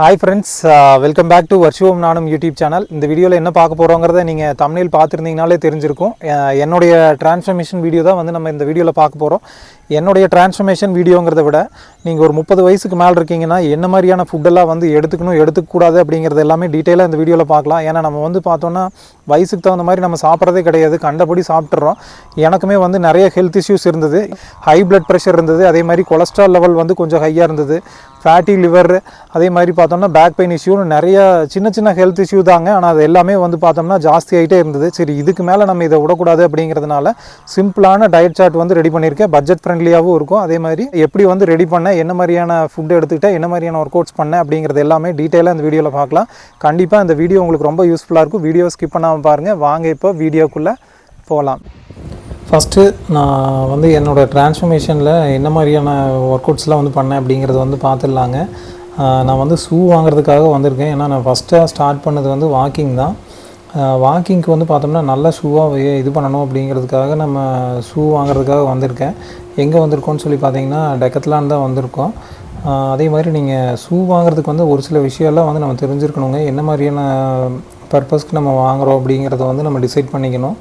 Hi friends welcome back to வர்ஷுவம் நானும் YouTube channel இந்த வீடியோவில் என்ன பார்க்க போகிறோங்கிறத நீங்கள் தமிழில் பார்த்துருந்தீங்கனாலே தெரிஞ்சிருக்கும். Uh, என்னுடைய டிரான்ஸ்ஃபர்மேஷன் வீடியோ தான் வந்து நம்ம இந்த வீடியோவில் பார்க்க போகிறோம் என்னுடைய டிரான்ஸ்ஃபர்மேஷன் வீடியோங்கிறத விட நீங்கள் ஒரு முப்பது வயசுக்கு மேலே இருக்கீங்கன்னா என்ன மாதிரியான ஃபுட்டெல்லாம் வந்து எடுத்துக்கணும் எடுத்துக்கூடாது அப்படிங்கிறது எல்லாமே டீட்டெயிலாக இந்த வீடியோவில் பார்க்கலாம். ஏன்னா நம்ம வந்து பார்த்தோன்னா வயசுக்கு தகுந்த மாதிரி நம்ம சாப்பிட்றதே கிடையாது. கண்டபடி சாப்பிட்றோம் எனக்குமே வந்து நிறைய ஹெல்த் இஷ்யூஸ் இருந்தது. ஹை ப்ளட் ப்ரெஷர் இருந்தது. அதே மாதிரி கொலஸ்ட்ரால் லெவல் வந்து கொஞ்சம் ஹையாக இருந்தது. ஃபேட்டி லிவர் அதே மாதிரி பார்த்தோம்னா பேக் பெயின் இஷ்யூன்னு நிறைய சின்ன சின்ன ஹெல்த் இஷ்யூ தாங்க. ஆனால் அது எல்லாமே வந்து பார்த்தோம்னா ஜாஸ்தி ஆகிட்டே இருந்தது. சரி இதுக்கு மேலே நம்ம இதை விடக்கூடாது அப்படிங்கிறதுனால சிம்பிளான டயட் சார்ட் வந்து ரெடி பண்ணியிருக்கேன். பட்ஜெட் ஃப்ரெண்ட்லியாகவும் இருக்கும். அதே மாதிரி எப்படி வந்து ரெடி பண்ண என்ன மாதிரியான ஃபுட் எடுத்துக்கிட்டேன் என்ன மாதிரியான ஒர்க் அவுட்ஸ் பண்ணேன் அப்படிங்கிறது எல்லாமே டீட்டெயிலாக அந்த வீடியோவில் பார்க்கலாம். கண்டிப்பாக அந்த வீடியோ உங்களுக்கு ரொம்ப யூஸ்ஃபுல்லாக இருக்கும். வீடியோ ஸ்கிப் பண்ணாமல் பாருங்கள் வாங்க இப்போ வீடியோக்குள்ளே போகலாம் ஃபஸ்ட்டு நான் வந்து என்னோடய டிரான்ஸ்ஃபர்மேஷனில் என்ன மாதிரியான ஒர்க் அவுட்ஸ்லாம் வந்து பண்ணேன் அப்படிங்கிறத வந்து பார்த்துடலாங்க. நான் வந்து ஷூ வாங்குறதுக்காக வந்திருக்கேன். ஏன்னா நான் ஃபஸ்ட்டாக ஸ்டார்ட் பண்ணது வந்து வாக்கிங் தான். வாக்கிங்க்கு வந்து பார்த்தோம்னா நல்ல ஷூவாக இது பண்ணணும் அப்படிங்கிறதுக்காக நம்ம ஷூ வாங்குறதுக்காக வந்திருக்கேன். எங்கே வந்திருக்கோம்னு சொல்லி பார்த்தீங்கன்னா டெக்கத்லான் தான் வந்திருக்கோம். அதே மாதிரி நீங்கள் ஷூ வாங்குறதுக்கு வந்து ஒரு சில விஷயம்லாம் வந்து நம்ம தெரிஞ்சுருக்கணுங்க. என்ன மாதிரியான பர்பஸ்க்கு நம்ம வாங்குறோம் அப்படிங்கிறத வந்து நம்ம டிசைட் பண்ணிக்கணும்.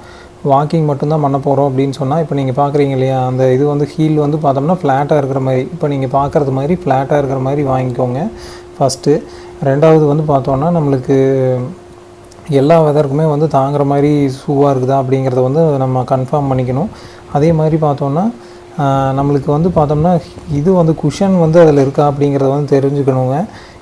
வாக்கிங் மட்டும்தான் பண்ண போகிறோம் அப்படின்னு சொன்னால் இப்போ நீங்கள் பார்க்குறீங்க இல்லையா அந்த இது வந்து ஹீல் வந்து பார்த்தோம்னா ஃப்ளாட்டாக இருக்கிற மாதிரி. இப்போ நீங்கள் பார்க்குறது மாதிரி ஃப்ளாட்டாக இருக்கிற மாதிரி வாங்கிக்கோங்க. ஃபஸ்ட்டு ரெண்டாவது வந்து பார்த்தோன்னா நம்மளுக்கு எல்லா வெதருக்குமே வந்து தாங்குற மாதிரி ஷூவாக இருக்குதா அப்படிங்கிறத வந்து நம்ம கன்ஃபார்ம் பண்ணிக்கணும். அதே மாதிரி பார்த்தோன்னா நம்மளுக்கு வந்து பார்த்தோம்னா இது வந்து குஷன் வந்து அதில் இருக்கா அப்படிங்கிறத வந்து தெரிஞ்சுக்கணுங்க.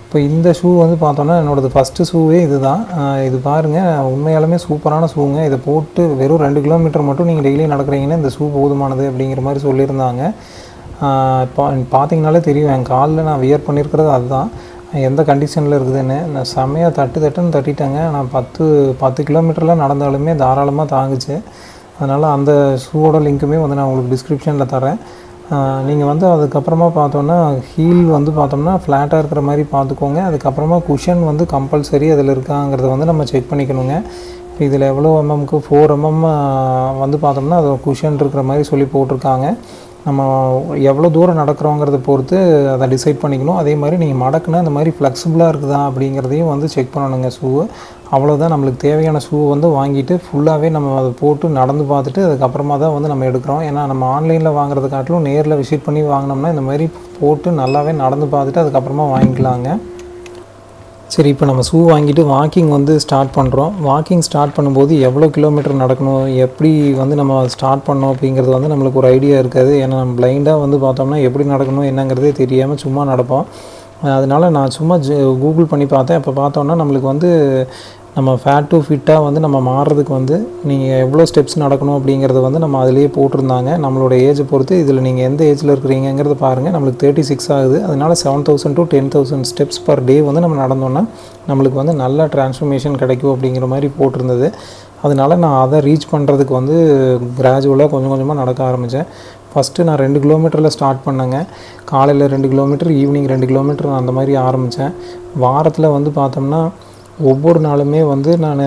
இப்போ இந்த ஷூ வந்து பார்த்தோன்னா என்னோடது ஃபஸ்ட்டு ஷூவே இது தான் இது பாருங்கள் உண்மையாலுமே சூப்பரான ஷூங்க இதை போட்டு வெறும் ரெண்டு கிலோமீட்டர் மட்டும் நீங்கள் டெய்லியும் நடக்கிறீங்கன்னா இந்த ஷூ போதுமானது அப்படிங்கிற மாதிரி சொல்லியிருந்தாங்க. இப்போ பார்த்தீங்கனாலே தெரியும் என் காலில் நான் வியர் பண்ணியிருக்கிறது அதுதான். எந்த கண்டிஷனில் இருக்குதுன்னு. நான் செம்மையாக தட்டு தட்டுன்னு தட்டிட்டேங்க. நான் பத்து பத்து கிலோமீட்டர்லாம் நடந்தாலுமே தாராளமாக தாங்குச்சு. அதனால் அந்த ஷூவோட லிங்க்குமே வந்து நான் உங்களுக்கு டிஸ்கிரிப்ஷனில் தரேன் நீங்கள் வந்து அதுக்கப்புறமா பார்த்தோன்னா ஹீல் வந்து பார்த்தோம்னா ஃப்ளாட்டாக இருக்கிற மாதிரி பார்த்துக்கோங்க. அதுக்கப்புறமா குஷன் வந்து கம்பல்சரி அதில் இருக்காங்கிறத வந்து நம்ம செக் பண்ணிக்கணுங்க. இப்போ இதில் எவ்வளோ எம்எம்க்கு ஃபோர் எம்எம் வந்து பார்த்தோம்னா அது குஷன் இருக்கிற மாதிரி சொல்லி போட்டிருக்காங்க. நம்ம எவ்வளோ தூரம் நடக்கிறோங்கிறத பொறுத்து அதை டிசைட் பண்ணிக்கணும். அதே மாதிரி நீங்கள் மடக்குனா அந்த மாதிரி ஃப்ளெக்சிபிளாக இருக்குதா அப்படிங்கிறதையும் வந்து செக் பண்ணணுங்க ஷூவு அவ்வளோதான் நம்மளுக்கு தேவையான ஷூ வந்து வாங்கிட்டு ஃபுல்லாகவே நம்ம அதை போட்டு நடந்து பார்த்துட்டு அதுக்கப்புறமா தான் வந்து நம்ம எடுக்கிறோம். ஏன்னா நம்ம ஆன்லைனில் வாங்குறது காட்டிலும் நேரில் விசிட் பண்ணி வாங்கினோம்னா இந்த மாதிரி போட்டு நல்லாவே நடந்து பார்த்துட்டு அதுக்கப்புறமா வாங்கிக்கலாங்க. சரி இப்போ நம்ம ஷூ வாங்கிட்டு வாக்கிங் வந்து ஸ்டார்ட் பண்ணுறோம் வாக்கிங் ஸ்டார்ட் பண்ணும்போது எவ்வளோ கிலோமீட்டர் நடக்கணும்? எப்படி வந்து நம்ம ஸ்டார்ட் பண்ணோம் அப்படிங்கிறது வந்து நம்மளுக்கு ஒரு ஐடியா இருக்காது. ஏன்னா நம்ம பிளைண்டாக வந்து பார்த்தோம்னா எப்படி நடக்கணும் என்னங்கிறதே தெரியாமல் சும்மா நடப்போம். அதனால் நான் சும்மா கூகுள் பண்ணி பார்த்தேன். அப்போ பார்த்தோன்னா நம்மளுக்கு வந்து நம்ம ஃபேட் டு ஃபிட்டாக வந்து நம்ம மாறுறதுக்கு வந்து நீங்கள் எவ்வளோ ஸ்டெப்ஸ் நடக்கணும் அப்படிங்கிறத வந்து நம்ம அதிலேயே போட்டிருந்தாங்க. நம்மளோட ஏஜை பொறுத்து இதில் நீங்கள் எந்த ஏஜில் இருக்கிறீங்கிறத பாருங்கள் நம்மளுக்கு தேர்ட்டி சிக்ஸ் ஆகுது. அதனால seven thousand to ten thousand steps per day வந்து நம்ம நடந்தோன்னா நம்மளுக்கு வந்து நல்ல டிரான்ஸ்ஃபர்மேஷன் கிடைக்கும் அப்படிங்கிற மாதிரி போட்டிருந்தது. அதனால நான் அதை ரீச் பண்ணுறதுக்கு வந்து கிராஜுவலாக கொஞ்சம் கொஞ்சமாக நடக்க ஆரம்பித்தேன் ஃபஸ்ட்டு நான் ரெண்டு கிலோமீட்டரில் ஸ்டார்ட் பண்ணேங்க. காலையில் ரெண்டு கிலோமீட்டர் ஈவினிங் ரெண்டு கிலோமீட்டர் நான் அந்த மாதிரி ஆரம்பித்தேன் வாரத்தில் வந்து பார்த்தோம்னா ஒவ்வொரு நாளுமே வந்து நான்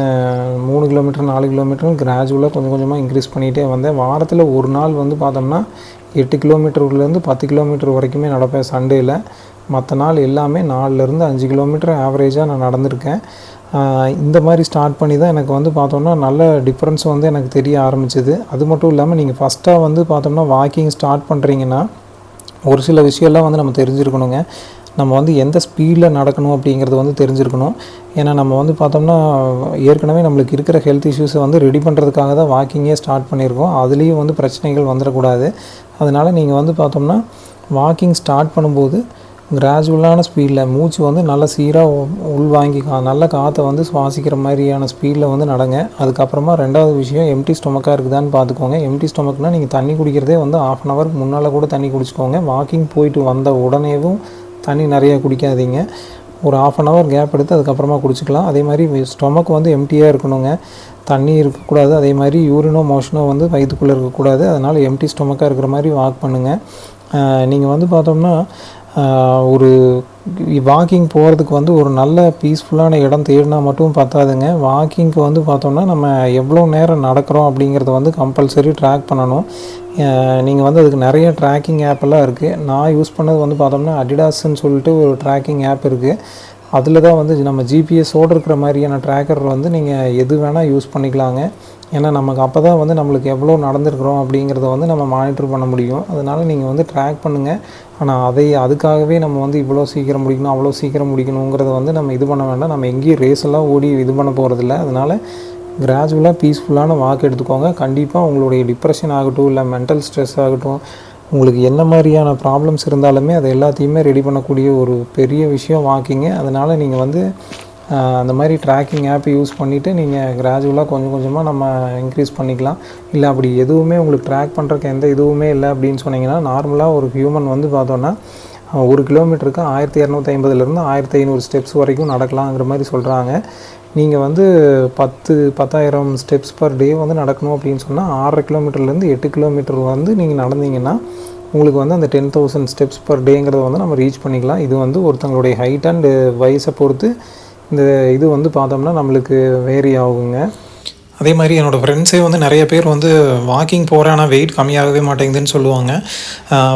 மூணு கிலோமீட்டர் நாலு கிலோமீட்டரும் கிராஜுவலாக கொஞ்சம் கொஞ்சமாக இன்க்ரீஸ் பண்ணிகிட்டே வந்தேன். வாரத்தில் ஒரு நாள் வந்து பார்த்தோம்னா எட்டு கிலோமீட்டர்லேருந்து பத்து கிலோமீட்டர் வரைக்குமே நடப்பேன் சண்டேயில் மற்ற நாள் எல்லாமே நாலுலேருந்து அஞ்சு கிலோமீட்டர் ஆவரேஜாக நான் நடந்திருக்கேன். இந்த மாதிரி ஸ்டார்ட் பண்ணி தான் எனக்கு வந்து பார்த்தோம்னா நல்ல டிஃப்ரென்ஸ் வந்து எனக்கு தெரிய ஆரம்பிச்சது. அது மட்டும் இல்லாமல் நீங்கள் ஃபஸ்ட்டாக வந்து பார்த்தோம்னா வாக்கிங் ஸ்டார்ட் பண்ணுறீங்கன்னா ஒரு சில விஷயம்லாம் வந்து நம்ம தெரிஞ்சுருக்கணுங்க. நம்ம வந்து எந்த ஸ்பீடில் நடக்கணும் அப்படிங்கிறது வந்து தெரிஞ்சிருக்கணும். ஏன்னா நம்ம வந்து பார்த்தோம்னா ஏற்கனவே நம்மளுக்கு இருக்கிற ஹெல்த் இஷ்யூஸை வந்து ரெடி பண்ணுறதுக்காக தான் வாக்கிங்கே ஸ்டார்ட் பண்ணியிருக்கோம். அதுலேயும் வந்து பிரச்சனைகள் வந்துடக்கூடாது. அதனால் நீங்கள் வந்து பார்த்தோம்னா வாக்கிங் ஸ்டார்ட் பண்ணும்போது கிராஜுவலான ஸ்பீடில் மூச்சு வந்து நல்ல சீராக உள் வாங்கி கா நல்ல காற்றை வந்து சுவாசிக்கிற மாதிரியான ஸ்பீடில் வந்து நடங்க. அதுக்கப்புறமா ரெண்டாவது விஷயம் எம்டி ஸ்டொமக்காக இருக்குதான்னு பார்த்துக்கோங்க. எம்டி ஸ்டொமக்னால் நீங்கள் தண்ணி குடிக்கிறதே வந்து ஆஃப் அன் ஹவருக்கு முன்னால் கூட தண்ணி குடிச்சுக்கோங்க. வாக்கிங் போயிட்டு வந்த உடனேவும் தண்ணி நிறையா குடிக்காதீங்க. ஒரு ஆஃப் அன் ஹவர் கேப் எடுத்து அதுக்கப்புறமா குடிச்சிக்கலாம். அதே மாதிரி ஸ்டொமக் வந்து எம்டியாக இருக்கணுங்க. தண்ணி இருக்கக்கூடாது. அதே மாதிரி யூரினோ மோஷனோ வந்து வயிற்றுக்குள்ளே இருக்கக்கூடாது. அதனால் எம்டி ஸ்டொமக்காக இருக்கிற மாதிரி வாக் பண்ணுங்கள் நீங்கள் வந்து பார்த்தோம்னா ஒரு வாக்கிங் போகிறதுக்கு வந்து ஒரு நல்ல பீஸ்ஃபுல்லான இடம் தேடினா மட்டும் பத்தாதுங்க. வாக்கிங்க்கு வந்து பார்த்தோம்னா நம்ம எவ்வளோ நேரம் நடக்கிறோம் அப்படிங்கிறத வந்து கம்பல்சரி ட்ராக் பண்ணணும். நீங்கள் வந்து அதுக்கு நிறைய ட்ராக்கிங் ஆப்பெல்லாம் இருக்குது நான் யூஸ் பண்ணது வந்து பார்த்தோம்னா அடிடாஸ்ன்னு சொல்லிட்டு ஒரு ட்ராக்கிங் ஆப் இருக்குது அதில் தான் வந்து நம்ம ஜிபிஎஸோடு இருக்கிற மாதிரியான ட்ராக்கர் வந்து நீங்கள் எது வேணால் யூஸ் பண்ணிக்கலாங்க. ஏன்னா நமக்கு அப்போ தான் வந்து நம்மளுக்கு எவ்வளோ நடந்திருக்கிறோம் அப்படிங்கிறத வந்து நம்ம மானிட்டர் பண்ண முடியும். அதனால் நீங்கள் வந்து ட்ராக் பண்ணுங்கள் ஆனால் அதை அதுக்காகவே நம்ம வந்து இவ்வளோ சீக்கிரம் முடிக்கணும் அவ்வளோ சீக்கிரம் முடிக்கணுங்கிறத வந்து நம்ம இது பண்ண வேண்டாம். நம்ம எங்கேயும் ரேஸெல்லாம் ஓடி இது பண்ண போகிறதில்ல அதனால் கிராஜுவலாக பீஸ்ஃபுல்லான வாக் எடுத்துக்கோங்க. கண்டிப்பாக உங்களுடைய டிப்ரெஷன் ஆகட்டும் இல்லை மென்டல் ஸ்ட்ரெஸ் ஆகட்டும் உங்களுக்கு என்ன மாதிரியான ப்ராப்ளம்ஸ் இருந்தாலுமே அது எல்லாத்தையுமே ரெடி பண்ணக்கூடிய ஒரு பெரிய விஷயம் வாக்கிங்க அதனால் நீங்கள் வந்து அந்த மாதிரி ட்ராக்கிங் ஆப் யூஸ் பண்ணிவிட்டு நீங்கள் கிராஜுவலாக கொஞ்சம் கொஞ்சமாக நம்ம இன்க்ரீஸ் பண்ணிக்கலாம். இல்லை அப்படி எதுவுமே உங்களுக்கு ட்ராக் பண்ணுறக்கு எந்த இதுவுமே இல்லை அப்படின்னு சொன்னீங்கன்னா நார்மலாக ஒரு ஹியூமன் வந்து பார்த்தோன்னா ஒரு கிலோமீட்டருக்கு ஆயிரத்தி இரநூத்தி ஐம்பதுலேருந்து ஆயிரத்தி ஐநூறு ஸ்டெப்ஸ் வரைக்கும் நடக்கலாங்கிற மாதிரி சொல்கிறாங்க நீங்கள் வந்து பத்து பத்தாயிரம் ஸ்டெப்ஸ் பர் டே வந்து நடக்கணும் அப்படின்னு சொன்னால் ஆறரை கிலோமீட்டர்லேருந்து எட்டு கிலோமீட்டர் வந்து நீங்கள் நடந்தீங்கன்னா உங்களுக்கு வந்து அந்த டென் தௌசண்ட் ஸ்டெப்ஸ் பர் டேங்கிறத வந்து நம்ம ரீச் பண்ணிக்கலாம். இது வந்து ஒருத்தங்களுடைய ஹைட் அண்ட் வயசை பொறுத்து இந்த இது வந்து பார்த்தோம்னா நம்மளுக்கு வேரி ஆகுங்க. அதே மாதிரி என்னோடய ஃப்ரெண்ட்ஸே வந்து நிறைய பேர் வந்து வாக்கிங் போகிறேன் ஆனால் வெயிட் கம்மியாகவே மாட்டேங்குதுன்னு சொல்லுவாங்க.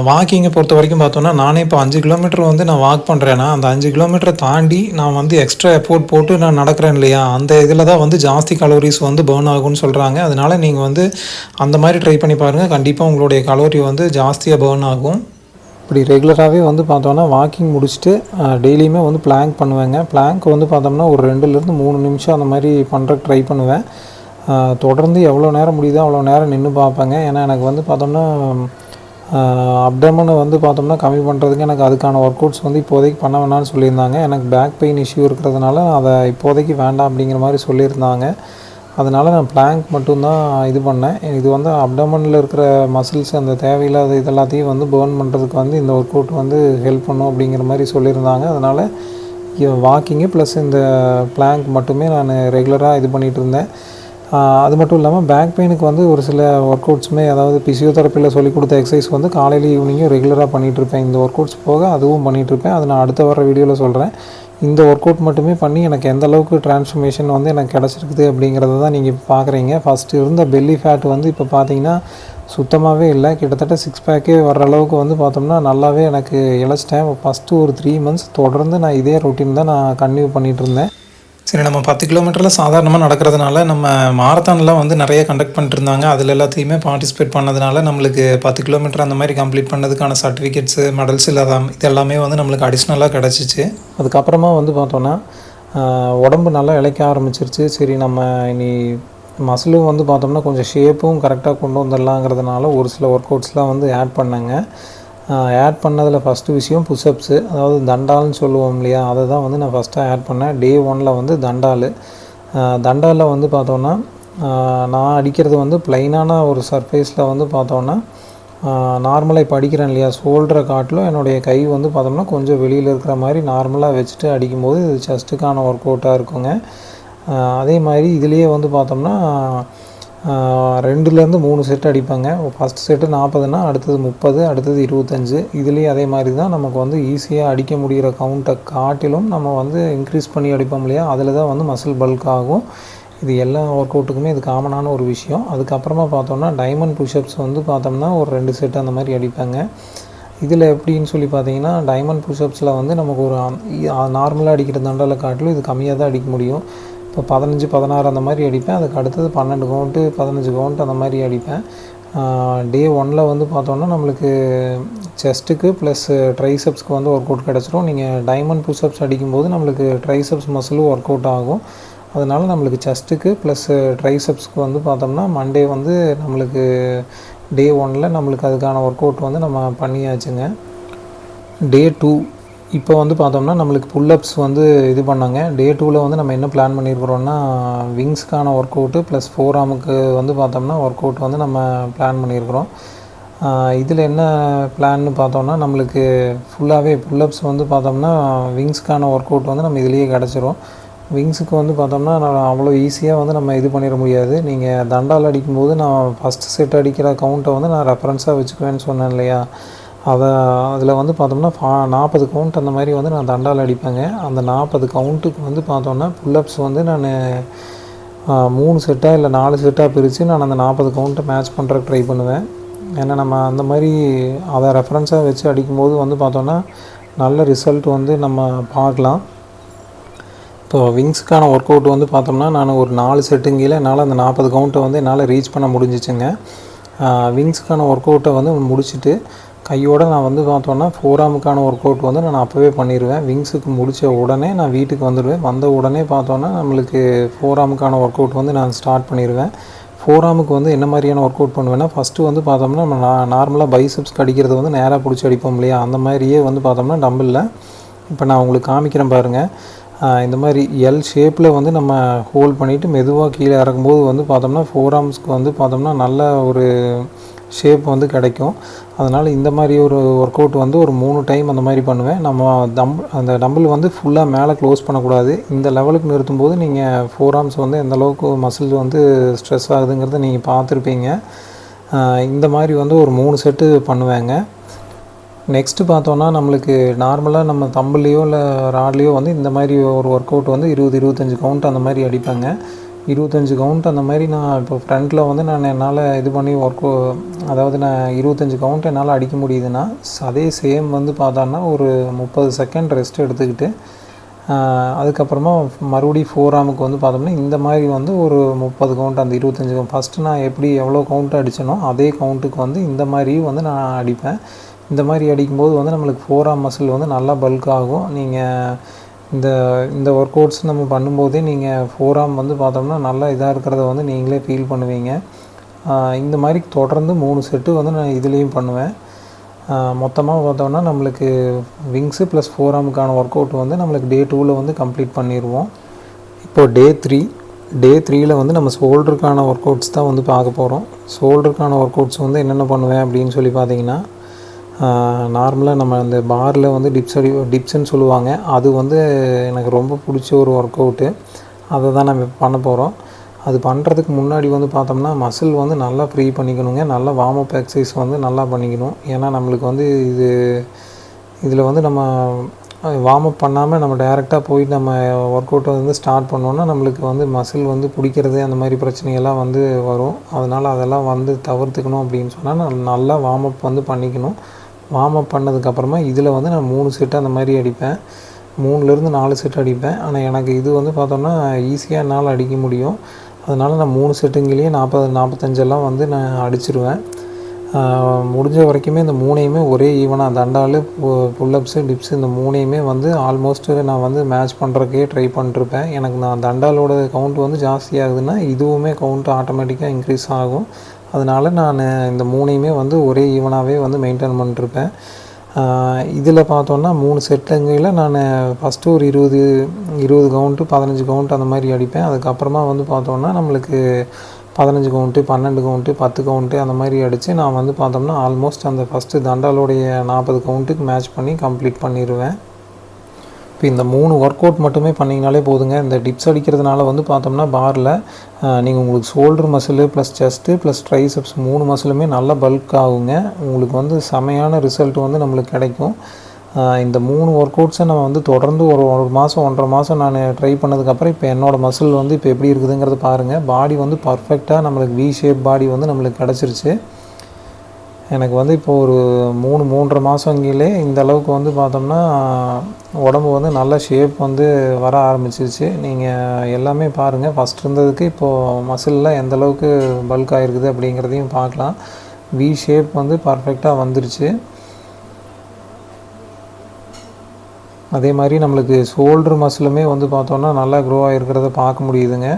வாக்கிங்கை பொறுத்த வரைக்கும் பார்த்தோன்னா நானே இப்போ அஞ்சு கிலோமீட்டர் வந்து நான் வாக் பண்ணுறேன்னா அந்த அஞ்சு கிலோமீட்டரை தாண்டி நான் வந்து எக்ஸ்ட்ரா எஃபோர்ட் போட்டு நான் நடக்கிறேன் இல்லையா? அந்த இதில் தான் வந்து ஜாஸ்தி கலோரிஸ் வந்து பேர்ன் ஆகும்னு சொல்கிறாங்க அதனால் நீங்கள் வந்து அந்த மாதிரி ட்ரை பண்ணி பாருங்கள் கண்டிப்பாக உங்களுடைய கலோரி வந்து ஜாஸ்தியாக பேர்ன் ஆகும். இப்படி ரெகுலராகவே வந்து பார்த்தோன்னா வாக்கிங் முடிச்சுட்டு டெய்லியுமே வந்து பிளாங்க் பண்ணுவேங்க. பிளாங்க் வந்து பார்த்தோம்னா ஒரு ரெண்டுலேருந்து மூணு நிமிஷம் அந்த மாதிரி பண்ணுற ட்ரை பண்ணுவேன். தொடர்ந்து எவ்வளோ நேரம் முடியுதோ அவ்வளோ நேரம் நின்று பார்ப்பேங்க. ஏன்னா எனக்கு வந்து பார்த்தோம்னா அப்டமனை வந்து பார்த்தோம்னா கம்மி பண்ணுறதுக்கு எனக்கு அதுக்கான ஒர்க் அவுட்ஸ் வந்து இப்போதைக்கு பண்ண வேணாம்னு சொல்லியிருந்தாங்க. எனக்கு பேக் பெயின் இஷ்யூ இருக்கிறதுனால அதை இப்போதைக்கு வேண்டாம் அப்படிங்கிற மாதிரி சொல்லியிருந்தாங்க. அதனால் நான் பிளாங்க் மட்டும்தான் இது பண்ணேன். இது வந்து அப்டமனில் இருக்கிற மசில்ஸ் அந்த தேவையில்லாத இது எல்லாத்தையும் வந்து பேர்ன் பண்ணுறதுக்கு வந்து இந்த ஒர்க் அவுட் வந்து ஹெல்ப் பண்ணும் அப்படிங்கிற மாதிரி சொல்லியிருந்தாங்க. அதனால் வாக்கிங்கு ப்ளஸ் இந்த பிளாங்க் மட்டுமே நான் ரெகுலராக இது பண்ணிகிட்டு இருந்தேன். அது மட்டும் இல்லாமல் பேக் பெயினுக்கு வந்து ஒரு சில ஒர்க் அவுட்ஸுமே அதாவது பிசியோதெரப்பியில் சொல்லிக் கொடுத்த எக்ஸசைஸ் வந்து காலையில் ஈவினிங்கும் ரெகுலராக பண்ணிகிட்ருப்பேன் இந்த ஒர்க் அவுட்ஸ் போக அதுவும் பண்ணிகிட்டு இருப்பேன். அது நான் அடுத்த வர வீடியோவில் சொல்கிறேன் இந்த ஒர்க் அவுட் மட்டுமே பண்ணி எனக்கு எந்த அளவுக்கு டிரான்ஸ்ஃபர்மேஷன் வந்து எனக்கு கிடச்சிருக்குது அப்படிங்கிறத தான் நீங்கள் பார்க்குறீங்க ஃபஸ்ட்டு இருந்த பெல்லி ஃபேட் வந்து இப்போ பார்த்தீங்கன்னா சுத்தமாகவே இல்லை. கிட்டத்தட்ட சிக்ஸ் பேக்கே வர்ற அளவுக்கு வந்து பார்த்தோம்னா நல்லாவே எனக்கு இழைச்சிட்டேன். ஃபஸ்ட்டு ஒரு த்ரீ மந்த்ஸ் தொடர்ந்து நான் இதே ரொட்டீன் தான் நான் கன்டினியூ பண்ணிகிட்டு இருந்தேன். சரி நம்ம பத்து கிலோமீட்டரில் சாதாரணமாக நடக்கிறதுனால நம்ம மாரத்தான்லாம் வந்து நிறைய கண்டக்ட் பண்ணிட்டுருந்தாங்க. அதில் எல்லாத்தையுமே பார்ட்டிசிபேட் பண்ணதுனால நம்மளுக்கு பத்து கிலோமீட்டர் அந்த மாதிரி கம்ப்ளீட் பண்ணதுக்கான சர்டிஃபிகேட்ஸு மெடல்ஸ் இல்லாதான் இது எல்லாமே வந்து நம்மளுக்கு அடிஷ்னலாக கிடச்சிச்சு. அதுக்கப்புறமா வந்து பார்த்தோன்னா உடம்பு நல்லா இளைக்க ஆரம்பிச்சிருச்சு. சரி நம்ம இனி மசிலும் வந்து பார்த்தோம்னா கொஞ்சம் ஷேப்பும் கரெக்டாக கொண்டு வந்துடலாங்கிறதுனால ஒரு சில ஒர்க் அவுட்ஸ்லாம் வந்து ஆட் பண்ணேங்க. ஆட் பண்ணதில் ஃபஸ்ட்டு விஷயம் புஷ்அப்ஸு அதாவது தண்டால்னு சொல்லுவோம் இல்லையா அதை தான் வந்து நான் ஃபஸ்ட்டாக ஆட் பண்ணேன். டே ஒனில் வந்து தண்டால் தண்டாலில் வந்து பார்த்தோன்னா நான் அடிக்கிறது வந்து ப்ளைனான ஒரு சர்ஃபேஸில் வந்து பார்த்தோன்னா நார்மலாக இப்போ அடிக்கிறேன் இல்லையா ஷோல்டரை காட்டிலும் என்னுடைய கை வந்து பார்த்தோம்னா கொஞ்சம் வெளியில் இருக்கிற மாதிரி நார்மலாக வச்சுட்டு அடிக்கும்போது இது செஸ்ட்டுக்கான ஒர்க் அவுட்டாக இருக்குங்க அதே மாதிரி இதுலேயே வந்து பார்த்தோம்னா ரெண்டுலேருந்து மூணு செட் அடிப்பாங்க. ஃபஸ்ட் செட்டு நாற்பதுனா அடுத்தது முப்பது அடுத்தது இருபத்தஞ்சு. இதுலேயும் அதே மாதிரி தான் நமக்கு வந்து ஈஸியாக அடிக்க முடிகிற கவுண்ட்டை காட்டிலும் நம்ம வந்து இன்க்ரீஸ் பண்ணி அடிப்போம் இல்லையா? அதில் தான் வந்து மசில் பல்க் ஆகும். இது எல்லா ஒர்க் அவுட்டுக்குமே இது காமனான ஒரு விஷயம். அதுக்கப்புறமா பார்த்தோம்னா டைமண்ட் புஷ்அப்ஸ் வந்து பார்த்தோம்னா ஒரு ரெண்டு செட் அந்த மாதிரி அடிப்பாங்க. இதில் எப்படின்னு சொல்லி பார்த்தீங்கன்னா டைமண்ட் புஷ்அப்ஸில் வந்து நமக்கு ஒரு நார்மலாக அடிக்கிற தண்டால காட்டிலும் இது கம்மியாக தான் அடிக்க முடியும். இப்போ பதினஞ்சு பதினாறு அந்த மாதிரி அடிப்பேன். அதுக்கு அடுத்தது பன்னெண்டு கவுண்ட்டு பதினஞ்சு கவுண்ட் அந்த மாதிரி அடிப்பேன். டே ஒனில் வந்து பார்த்தோன்னா நம்மளுக்கு செஸ்ட்டுக்கு ப்ளஸ் ட்ரைசப்ஸ்க்கு வந்து ஒர்க் அவுட் கிடச்சிரும். நீங்கள் டைமண்ட் புஷ்அப்ஸ் அடிக்கும்போது நம்மளுக்கு ட்ரைசப்ஸ் மசிலும் ஒர்க் அவுட் ஆகும். அதனால் நம்மளுக்கு செஸ்ட்டுக்கு ப்ளஸ் ட்ரைசப்ஸ்க்கு வந்து பார்த்தோம்னா மண்டே வந்து நம்மளுக்கு டே ஒனில் நம்மளுக்கு அதுக்கான ஒர்க் அவுட் வந்து நம்ம பண்ணியாச்சுங்க. டே டூ இப்போ வந்து பார்த்தோம்னா நம்மளுக்கு புல்லப்ஸ் வந்து இது பண்ணாங்க. டே டூவில் வந்து நம்ம என்ன பிளான் பண்ணியிருக்கிறோம்னா விங்ஸ்க்கான ஒர்க் அவுட்டு ப்ளஸ் ஃபோர் ஆமுக்கு வந்து பார்த்தோம்னா ஒர்க் அவுட் வந்து நம்ம பிளான் பண்ணியிருக்கிறோம் இதில் என்ன பிளான்னு பார்த்தோம்னா நம்மளுக்கு ஃபுல்லாகவே புல்லப்ஸ் வந்து பார்த்தோம்னா விங்ஸ்க்கான ஒர்க் அவுட் வந்து நம்ம இதுலேயே கிடச்சிரும். விங்ஸுக்கு வந்து பார்த்தோம்னா நான் அவ்வளோ ஈஸியாக வந்து நம்ம இது பண்ணிட முடியாது. நீங்கள் தண்டால் அடிக்கும்போது நான் ஃபஸ்ட்டு செட் அடிக்கிற கவுண்ட்டை வந்து நான் ரெஃபரன்ஸாக வச்சுக்குவேன்னு சொன்னேன் இல்லையா? அதை அதில் வந்து பார்த்தோம்னா ஃபா நாற்பது கவுண்ட் அந்த மாதிரி வந்து நான் தண்டால் அடிப்பேங்க. அந்த நாற்பது கவுண்ட்டுக்கு வந்து பார்த்தோம்னா புல்லப்ஸ் வந்து நான் மூணு செட்டாக இல்லை நாலு செட்டாக பிரித்து நான் அந்த நாற்பது கவுண்ட்டை மேட்ச் பண்ணுறதுக்கு ட்ரை பண்ணுவேன். ஏன்னா நம்ம அந்த மாதிரி அதை ரெஃபரன்ஸாக வச்சு அடிக்கும்போது வந்து பார்த்தோன்னா நல்ல ரிசல்ட் வந்து நம்ம பார்க்கலாம். இப்போ விங்ஸுக்கான ஒர்க் அவுட் வந்து பார்த்தோம்னா நான் ஒரு நாலு செட்டுங்கில என்னால் அந்த நாற்பது கவுண்ட்டை வந்து என்னால் ரீச் பண்ண முடிஞ்சிச்சுங்க. விங்ஸுக்கான ஒர்க் அவுட்டை வந்து முடிச்சுட்டு கையோடு நான் வந்து பார்த்தோன்னா ஃபோராமுக்கான ஒர்க் அவுட் வந்து நான் அப்போவே பண்ணிடுவேன் விங்ஸுக்கு முடித்த உடனே நான் வீட்டுக்கு வந்துடுவேன். வந்த உடனே பார்த்தோன்னா நம்மளுக்கு ஃபோராமுக்கான ஒர்க் அவுட் வந்து நான் ஸ்டார்ட் பண்ணிடுவேன் ஃபோராமுக்கு வந்து என்ன மாதிரியான ஒர்க் அவுட் பண்ணுவேன்னா ஃபஸ்ட்டு வந்து பார்த்தோம்னா நம்ம நார்மலாக பைசப்ஸ் அடிக்கிறது வந்து நேராக பிடிச்சி அடிப்போம் இல்லையா? அந்த மாதிரியே வந்து பார்த்தோம்னா டம்பிளில் இப்போ நான் உங்களுக்கு காமிக்கிறேன் பாருங்கள் இந்த மாதிரி எல் ஷேப்பில் வந்து நம்ம ஹோல்ட் பண்ணிவிட்டு மெதுவாக கீழே இறக்கும்போது வந்து பார்த்தோம்னா ஃபோராம்ஸ்க்கு வந்து பார்த்தோம்னா நல்ல ஒரு ஷேப் வந்து கிடைக்கும். அதனால் இந்த மாதிரி ஒரு ஒர்க் அவுட் வந்து ஒரு மூணு டைம் அந்த மாதிரி பண்ணுவேன். நம்ம தம் அந்த டம்பிள் வந்து ஃபுல்லாக மேலே க்ளோஸ் பண்ணக்கூடாது. இந்த லெவலுக்கு நிறுத்தும்போது நீங்கள் ஃபோர் ஆர்ம்ஸ் வந்து எந்த அளவுக்கு மசில் வந்து ஸ்ட்ரெஸ் ஆகுதுங்கிறத நீங்கள் பார்த்துருப்பீங்க. இந்த மாதிரி வந்து ஒரு மூணு செட்டு பண்ணுவேங்க. நெக்ஸ்ட்டு பார்த்தோன்னா நம்மளுக்கு நார்மலாக நம்ம தம்பிலையோ இல்லை ராட்லேயோ வந்து இந்த மாதிரி ஒரு ஒர்க் அவுட் வந்து இருபது இருபத்தஞ்சி கவுண்ட் அந்த மாதிரி அடிப்பாங்க. இருபத்தஞ்சி கவுண்ட் அந்த மாதிரி நான் இப்போ ஃப்ரண்ட்டில் வந்து நான் என்னால் இது பண்ணி ஒர்க்கு அதாவது நான் இருபத்தஞ்சி கவுண்ட் என்னால் அடிக்க முடியுதுன்னா அதே சேம் வந்து பார்த்தோன்னா ஒரு முப்பது செகண்ட் ரெஸ்ட் எடுத்துக்கிட்டு அதுக்கப்புறமா மறுபடியும் ஃபோர் ஆமுக்கு வந்து பார்த்தோம்னா இந்த மாதிரி வந்து ஒரு முப்பது கவுண்ட் அந்த இருபத்தஞ்சி ஃபஸ்ட்டு நான் எப்படி எவ்வளோ கவுண்ட் அடித்தனோ அதே கவுண்ட்டுக்கு வந்து இந்த மாதிரியும் வந்து நான் அடிப்பேன். இந்த மாதிரி அடிக்கும்போது வந்து நம்மளுக்கு ஃபோர் ஆம் மசில் வந்து நல்லா பல்க் ஆகும். நீங்கள் இந்த இந்த ஒர்க் அவுட்ஸ் நம்ம பண்ணும்போதே நீங்கள் ஃபோராம் வந்து பார்த்தோம்னா நல்லா இதாக இருக்கிறத வந்து நீங்களே ஃபீல் பண்ணுவீங்க. இந்த மாதிரி தொடர்ந்து மூணு செட்டு வந்து நான் இதுலேயும் பண்ணுவேன். மொத்தமாக பார்த்தோம்னா நம்மளுக்கு விங்ஸு ப்ளஸ் ஃபோராமுக்கான ஒர்க் அவுட் வந்து நம்மளுக்கு டே டூவில் வந்து கம்ப்ளீட் பண்ணிடுவோம் இப்போது டே த்ரீ டே த்ரீயில் வந்து நம்ம ஷோல்டருக்கான ஒர்க் அவுட்ஸ் தான் வந்து பார்க்க போகிறோம் ஷோல்டருக்கான ஒர்க் அவுட்ஸ் வந்து என்னென்ன பண்ணுவேன் அப்படின்னு சொல்லி பார்த்தீங்கன்னா நார்மலாக நம்ம அந்த பாரில் வந்து டிப்ஸ் அடி டிப்ஸ்ன்னு சொல்லுவாங்க. அது வந்து எனக்கு ரொம்ப பிடிச்ச ஒரு ஒர்க் அவுட்டு அதை தான் நம்ம பண்ண போகிறோம் அது பண்ணுறதுக்கு முன்னாடி வந்து பார்த்தோம்னா மசில் வந்து நல்லா ஃப்ரீ பண்ணிக்கணுங்க. நல்லா வார்ம் அப் எக்ஸசைஸ் வந்து நல்லா பண்ணிக்கணும். ஏன்னா நம்மளுக்கு வந்து இது இதில் வந்து நம்ம வார்ம் அப் பண்ணாமல் நம்ம டைரெக்டாக போய் நம்ம ஒர்க் அவுட்டை வந்து ஸ்டார்ட் பண்ணோன்னா நம்மளுக்கு வந்து மசில் வந்து பிடிக்கிறது அந்த மாதிரி பிரச்சனையெல்லாம் வந்து வரும். அதனால் அதெல்லாம் வந்து தவிர்த்துக்கணும் அப்படின்னு சொன்னால் நல்லா வார்ம் அப் வந்து பண்ணிக்கணும். வார்ம் அப் பண்ணதுக்கப்புறமா இதில் வந்து நான் மூணு செட்டு அந்த மாதிரி அடிப்பேன். மூணுலேருந்து நாலு செட் அடிப்பேன். ஆனால் எனக்கு இது வந்து பார்த்தோம்னா ஈஸியாக என்னால் அடிக்க முடியும். அதனால் நான் மூணு செட்டுங்கிலேயே நாற்பது நாற்பத்தஞ்செல்லாம் வந்து நான் அடிச்சிருவேன். முடிஞ்ச வரைக்குமே இந்த மூணையுமே ஒரே ஈவனாக தண்டாலு புல்லப்ஸு டிப்ஸ் இந்த மூணையுமே வந்து ஆல்மோஸ்ட் நான் வந்து மேட்ச் பண்ணுறக்கே ட்ரை பண்ணிருப்பேன். எனக்கு நான் தண்டாலோட கவுண்ட் வந்து ஜாஸ்தி ஆகுதுன்னா இதுவுமே கவுண்ட் ஆட்டோமேட்டிக்காக இன்க்ரீஸ் ஆகும். அதனால நான் இந்த மூணையுமே வந்து ஒரே ஈவனாகவே வந்து மெயின்டைன் பண்ணிருப்பேன் இதில் பார்த்தோன்னா மூணு செட்டுங்களில் நான் ஃபஸ்ட்டு ஒரு இருபது இருபது கவுண்ட்டு பதினஞ்சு கவுண்ட் அந்த மாதிரி அடிப்பேன். அதுக்கப்புறமா வந்து பார்த்தோன்னா நம்மளுக்கு பதினஞ்சு கவுண்ட்டு பன்னெண்டு கவுண்ட்டு பத்து கவுண்ட்டு அந்த மாதிரி அடித்து நான் வந்து பார்த்தோம்னா ஆல்மோஸ்ட் அந்த ஃபஸ்ட்டு தண்டாலோடைய நாற்பது கவுண்ட்டுக்கு மேட்ச் பண்ணி கம்ப்ளீட் பண்ணிடுவேன் இப்போ இந்த மூணு ஒர்க் அவுட் மட்டுமே பண்ணிங்கனாலே போதுங்க. இந்த டிப்ஸ் அடிக்கிறதுனால வந்து பார்த்தோம்னா பாரில் நீங்கள் உங்களுக்கு shoulder muscle plus chest plus triceps மூணு மசிலுமே நல்லா பல்க் ஆகுங்க. உங்களுக்கு வந்து செமையான ரிசல்ட் வந்து நம்மளுக்கு கிடைக்கும். இந்த மூணு ஒர்க் அவுட்ஸை நம்ம வந்து தொடர்ந்து ஒரு ஒரு மாதம் ஒன்றரை மாதம் நான் ட்ரை பண்ணதுக்கப்புறம் இப்போ என்னோடய மசில் வந்து இப்போ எப்படி இருக்குதுங்கிறத பாருங்கள் பாடி வந்து பர்ஃபெக்டாக நம்மளுக்கு வி ஷேப் பாடி வந்து நம்மளுக்கு கிடச்சிருச்சு. எனக்கு வந்து இப்போ ஒரு மூணு மூன்றரை மாதங்கிலே இந்த அளவுக்கு வந்து பார்த்தோம்னா உடம்பு வந்து நல்ல ஷேப் வந்து வர ஆரம்பிச்சிருச்சு. நீங்கள் எல்லாமே பாருங்கள் ஃபஸ்ட் இருந்ததுக்கு இப்போது மசில்லாம் எந்த அளவுக்கு பல்க் ஆகிருக்குது அப்படிங்கிறதையும் பார்க்கலாம் வி ஷேப் வந்து பர்ஃபெக்டாக வந்துருச்சு. அதே மாதிரி நம்மளுக்கு ஷோல்டர் மசிலுமே வந்து பார்த்தோன்னா நல்லா க்ரோ ஆகிருக்கிறத பார்க்க முடியுதுங்க.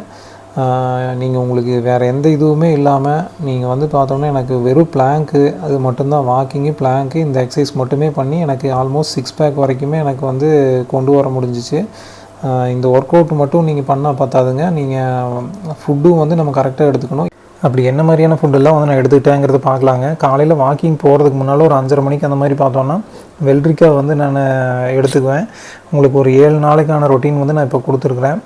நீங்கள் உங்களுக்கு வேறு எந்த இதுவுமே இல்லாமல் நீங்கள் வந்து பார்த்தோன்னா எனக்கு வெறும் பிளாங்க்கு அது மட்டும்தான் வாக்கிங்கு பிளாங்க்கு இந்த எக்ஸசைஸ் மட்டுமே பண்ணி எனக்கு ஆல்மோஸ்ட் சிக்ஸ் பேக் வரைக்குமே எனக்கு வந்து கொண்டு வர முடிஞ்சிச்சு. இந்த ஒர்க் அவுட் மட்டும் நீங்கள் பண்ணால் பார்த்தாதுங்க நீங்கள் ஃபுட்டும் வந்து நம்ம கரெக்டாக எடுத்துக்கணும். அப்படி என்ன மாதிரியான ஃபுட்டெல்லாம் வந்து நான் எடுத்துக்கிட்டேங்கிறத பார்க்கலாங்க. காலையில் வாக்கிங் போகிறதுக்கு முன்னால் ஒரு அஞ்சரை மணிக்கு அந்த மாதிரி பார்த்தோன்னா வெள்ளரிக்காய் வந்து நான் எடுத்துக்குவேன். உங்களுக்கு ஒரு ஏழு நாளைக்கான ரொட்டீன் வந்து நான் இப்போ கொடுத்துருக்குறேன்.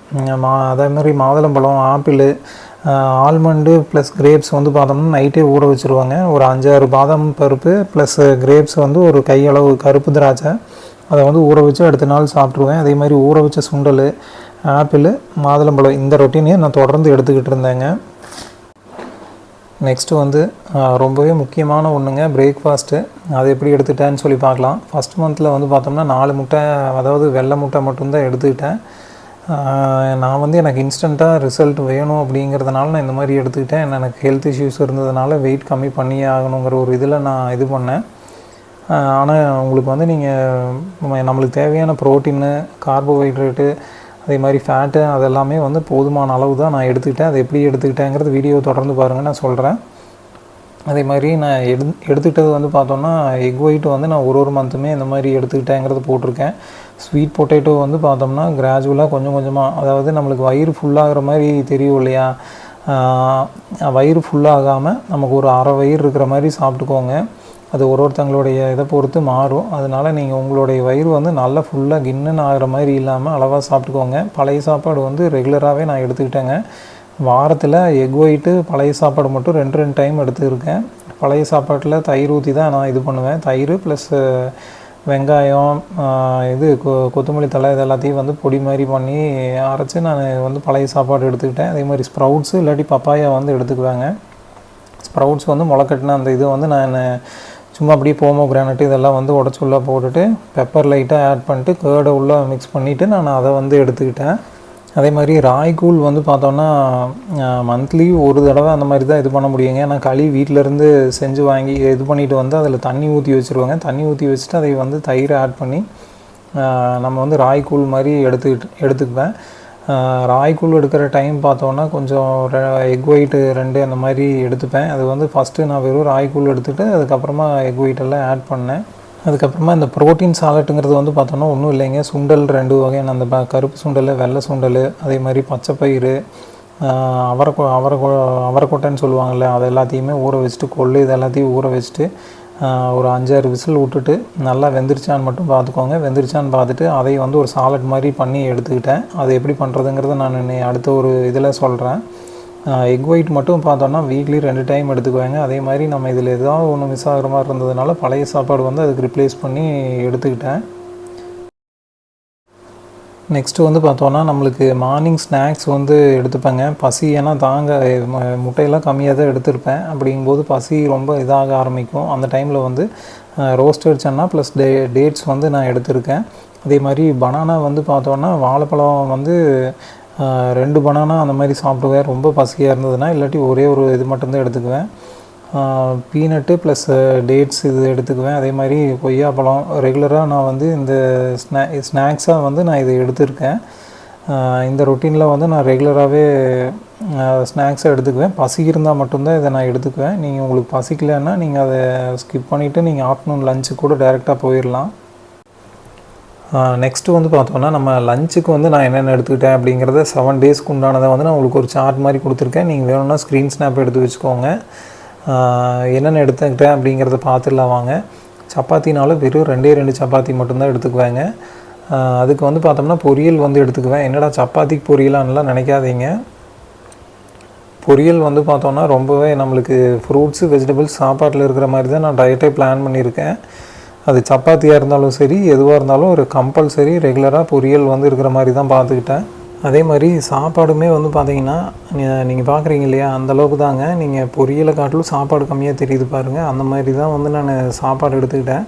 மா அதே மாதிரி மாதுளம்பழம் ஆப்பிள் ஆல்மண்டு ப்ளஸ் கிரேப்ஸ் வந்து பார்த்தோம்னா நைட்டே ஊற வச்சுருவாங்க. ஒரு அஞ்சாறு பாதாம் பருப்பு ப்ளஸ் கிரேப்ஸ் வந்து ஒரு கையளவு கருப்பு திராட்சை. அதை வந்து ஊற வச்சு அடுத்த நாள் சாப்பிட்ருவேன் அதே மாதிரி ஊற வச்ச சுண்டல் ஆப்பிள் மாதுளம்பழம் இந்த ரொட்டீனையும் நான் தொடர்ந்து எடுத்துக்கிட்டு இருந்தேங்க. நெக்ஸ்ட்டு வந்து ரொம்பவே முக்கியமான ஒன்றுங்க பிரேக்ஃபாஸ்ட்டு அது எப்படி எடுத்துட்டேன்னு சொல்லி பார்க்கலாம். ஃபஸ்ட் மந்தில் வந்து பார்த்தோம்னா நாலு முட்டை அதாவது வெள்ளை முட்டை மட்டும்தான் எடுத்துக்கிட்டேன். நான் வந்து எனக்கு இன்ஸ்டண்ட்டாக ரிசல்ட் வேணும் அப்படிங்கிறதுனால நான் இந்த மாதிரி எடுத்துக்கிட்டேன். எனக்கு ஹெல்த் இஷ்யூஸ் இருந்ததுனால வெயிட் கம்மி பண்ணியே ஆகணுங்கிற ஒரு இதில் நான் இது பண்ணேன். ஆனால் உங்களுக்கு வந்து நீங்கள் நம்மளுக்கு தேவையான ப்ரோட்டீனு கார்போஹைட்ரேட்டு அதே மாதிரி ஃபேட்டு அதெல்லாமே வந்து போதுமான அளவு தான் நான் எடுத்துக்கிட்டேன். அது எப்படி எடுத்துக்கிட்டேங்கிறது வீடியோ தொடர்ந்து பாருங்கள் நான் சொல்கிறேன் அதே மாதிரி நான் எடு எடுத்துக்கிட்டது வந்து பார்த்தோன்னா எக் ஒயிட் வந்து நான் ஒரு ஒரு மந்த்துமே இந்த மாதிரி எடுத்துக்கிட்டேங்கிறது போட்டிருக்கேன். ஸ்வீட் பொட்டேட்டோ வந்து பார்த்தோம்னா கிராஜுவலாக கொஞ்சம் கொஞ்சமாக அதாவது நம்மளுக்கு வயிறு ஃபுல்லாகிற மாதிரி தெரியும் இல்லையா? வயிறு ஃபுல்லாகாமல் நமக்கு ஒரு அரை வயிறு இருக்கிற மாதிரி சாப்பிட்டுக்கோங்க. அது ஒரு ஒருத்தங்களுடைய இதை பொறுத்து மாறும். அதனால் நீங்கள் உங்களுடைய வயிறு வந்து நல்லா ஃபுல்லாக கின்னுன்னு ஆகிற மாதிரி இல்லாமல் அளவாக சாப்பிட்டுக்கோங்க. பழைய சாப்பாடு வந்து ரெகுலராகவே நான் எடுத்துக்கிட்டேங்க. வாரத்தில் எக் ஒயிட்டு பழைய சாப்பாடு மட்டும் ரெண்டு ரெண்டு டைம் எடுத்துருக்கேன். பழைய சாப்பாட்டில் தயிர் ஊற்றி தான் நான் இது பண்ணுவேன். தயிர் ப்ளஸ் வெங்காயம் இது கொ கொத்தமல்லி தழை இது எல்லாத்தையும் வந்து பொடி மாதிரி பண்ணி அரைச்சி நான் வந்து பழைய சாப்பாடு எடுத்துக்கிட்டேன். அதே மாதிரி ஸ்ப்ரவுட்ஸு இல்லாட்டி பப்பாயா வந்து எடுத்துக்குவேங்க. ஸ்ப்ரவுட்ஸ் வந்து முளைக்கட்டின அந்த இது வந்து நான் சும்மா அப்படியே போமோ கிரானட் இதெல்லாம் வந்து உடச்சி உள்ளே போட்டுட்டு பெப்பர் லைட்டாக ஆட் பண்ணிட்டு கேர்டை உள்ளே மிக்ஸ் பண்ணிவிட்டு நான் அதை வந்து எடுத்துக்கிட்டேன். அதே மாதிரி ராய்கூழ் வந்து பார்த்தோன்னா மந்த்லி ஒரு தடவை அந்த மாதிரி தான் இது பண்ண முடியுங்க. ஏன்னா களி வீட்டிலேருந்து செஞ்சு வாங்கி இது பண்ணிவிட்டு வந்து அதில் தண்ணி ஊற்றி வச்சுருவாங்க. தண்ணி ஊற்றி வச்சுட்டு அதை வந்து தயிர் ஆட் பண்ணி நம்ம வந்து ராய்கூழ் மாதிரி எடுத்துக்கிட்டு எடுத்துக்குவேன். ராய்க்குள் எடுக்கிற டைம் பார்த்தோன்னா கொஞ்சம் எக் ஒயிட்டு ரெண்டு அந்த மாதிரி எடுத்துப்பேன். அது வந்து ஃபஸ்ட்டு நான் வெறும் ராய்கூழ் எடுத்துகிட்டு அதுக்கப்புறமா எக் ஒயிட்டெல்லாம் ஆட் பண்ணேன். அதுக்கப்புறமா இந்த ப்ரோட்டீன் சாலட்டுங்கிறது வந்து பார்த்தோன்னா ஒன்றும் இல்லைங்க. சுண்டல் ரெண்டு வகையான அந்த ப- கருப்பு சுண்டல் வெள்ளை சுண்டல் அதே மாதிரி பச்சைப்பயிறு அவரை அவரைக்கொ அவரைக்கொ அவரைக்கொட்டைன்னு சொல்லுவாங்கள்ல அது எல்லாத்தையுமே ஊற வச்சுட்டு கொள்ளு இது எல்லாத்தையும் ஊற வச்சுட்டு ஒரு அஞ்சாறு விசில் விட்டுட்டு நல்லா வெந்துருச்சான்னு மட்டும் பார்த்துக்கோங்க. வெந்துருச்சான்னு பார்த்துட்டு அதை வந்து ஒரு சாலட் மாதிரி பண்ணி எடுத்துக்கிட்டேன். அது எப்படி பண்ணுறதுங்கிறத நான் அடுத்த ஒரு இதில் சொல்கிறேன் எக் ஒயிட் மட்டும் பார்த்தோன்னா வீக்லி ரெண்டு டைம் எடுத்துக்குவாங்க. அதே மாதிரி நம்ம இதில் ஏதாவது ஒன்று மிஸ் ஆகிற மாதிரி இருந்ததுனால பழைய சாப்பாடு வந்து அதுக்கு ரிப்ளேஸ் பண்ணி எடுத்துக்கிட்டேன். நெக்ஸ்ட்டு வந்து பார்த்தோன்னா நம்மளுக்கு மார்னிங் ஸ்நாக்ஸ் வந்து எடுத்துப்பேங்க. பசி ஏன்னா தாங்க முட்டையெல்லாம் கம்மியாக தான் எடுத்திருப்பேன். அப்படிங்கும்போது பசி ரொம்ப இதாக ஆரம்பிக்கும். அந்த டைமில் வந்து ரோஸ்டட் சன்னா ப்ளஸ் டே டேட்ஸ் வந்து நான் எடுத்திருக்கேன். அதே மாதிரி பனானா வந்து பார்த்தோன்னா வாழைப்பழம் வந்து ரெண்டு பனானா அந்த மாதிரி சாப்பிடுவேன். ரொம்ப பசியாக இருந்ததுன்னா இல்லாட்டி ஒரே ஒரு இது மட்டும்தான் எடுத்துக்குவேன். பீனட்டு ப்ளஸ் டேட்ஸ் இது எடுத்துக்குவேன். அதே மாதிரி கொய்யாப்பழம் ரெகுலராக நான் வந்து இந்த ஸ்நா ஸ்நாக்ஸாக வந்து நான் இதை எடுத்திருக்கேன். இந்த ரொட்டீனில் வந்து நான் ரெகுலராகவே ஸ்நாக்ஸை எடுத்துக்குவேன். பசி இருந்தால் மட்டும்தான் இதை நான் எடுத்துக்குவேன். நீங்கள் உங்களுக்கு பசிக்கலைன்னா நீங்கள் அதை ஸ்கிப் பண்ணிவிட்டு நீங்கள் ஆஃப்டர்நூன் லஞ்சு கூட டைரெக்டாக போயிடலாம் நெக்ஸ்ட்டு வந்து பார்த்தோன்னா நம்ம லஞ்சுக்கு வந்து நான் என்னென்ன எடுத்துக்கிட்டேன் அப்படிங்கிறத செவன் டேஸ்க்கு உண்டானதை வந்து நான் உங்களுக்கு ஒரு சார்ட் மாதிரி கொடுத்துருக்கேன். நீங்கள் வேணும்னா ஸ்க்ரீன் ஸ்னாப் எடுத்து வச்சுக்கோங்க. என்னென்ன எடுத்துக்கிட்டேன் அப்படிங்கிறத பார்த்துடலாம் வாங்க. சப்பாத்தினாலும் வெறும் ரெண்டே ரெண்டு சப்பாத்தி மட்டும்தான் எடுத்துக்குவேங்க. அதுக்கு வந்து பார்த்தோம்னா பொரியல் வந்து எடுத்துக்குவேன். என்னடா சப்பாத்திக்கு பொரியலான்லாம் நினைக்காதீங்க. பொரியல் வந்து பார்த்தோன்னா ரொம்பவே நம்மளுக்கு ஃப்ரூட்ஸு வெஜிடபிள்ஸ் சாப்பாட்டில் இருக்கிற மாதிரி தான் நான் டயட்டே பிளான் பண்ணியிருக்கேன். அது சப்பாத்தியாக இருந்தாலும் சரி எதுவாக இருந்தாலும் ஒரு கம்பல்சரி ரெகுலராக பொரியல் வந்து இருக்கிற மாதிரி தான் பார்த்துக்கிட்டேன். அதே மாதிரி சாப்பாடுமே வந்து பார்த்தீங்கன்னா நீங்கள் பார்க்குறீங்க இல்லையா அந்த அளவுக்கு தாங்க. நீங்கள் பொரியலை காட்டிலும் சாப்பாடு கம்மியாக தெரியுது பாருங்கள் அந்த மாதிரி தான் வந்து நான் சாப்பாடு எடுத்துக்கிட்டேன்.